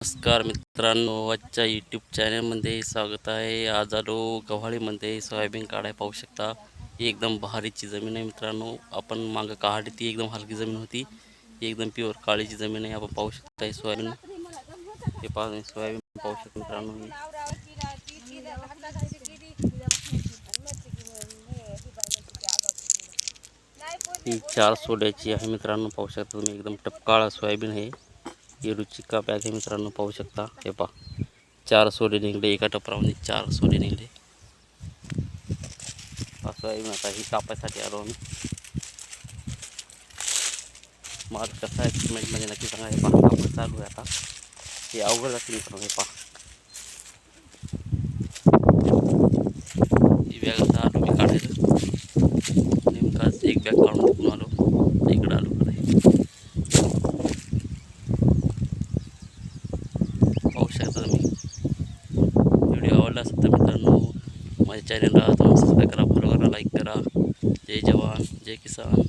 नमस्कार मित्रांनो आजच्या यूट्यूब चॅनलमध्ये स्वागत आहे. आज आलो गव्हाळीमध्ये. सोयाबीन काढाय पाहू शकता. ही एकदम भारीची जमीन आहे मित्रांनो. आपण मागं काढली ती एकदम हलकी जमीन होती. ही एकदम प्युअर काळीची जमीन आहे. आपण पाहू शकता सोयाबीन. हे पाहून सोयाबीन पाहू शकतो मित्रांनो. ही चार सोड्याची आहे मित्रांनो. पाहू शकता तुम्ही एकदम टपकाळा सोयाबीन आहे. ही रुचिका बॅग आहे मित्रांनो पाहू शकता. हे पहा. चार सोडे निघले एका टपरामध्ये चार सोडे निघले. असं आहे आता ही कापायसाठी आलो आम्ही. माल कसा आहे सिमेंटमध्ये नक्की सांगा. हे पहा कापड चालू आहे आता. हे अवघड जाते मित्रांनो हे पहा. ही बॅग आता आलो मी काढायला नेमकाच एक बॅग काढून आलो इकडं आलो खरं हे. पाहू शकता तुम्ही. व्हिडिओ आवडला असेल तर मित्रांनो माझ्या चॅनलला तुम्ही सबस्क्राईब करा फॉलो करा लाईक करा. जय जवान जय किसान.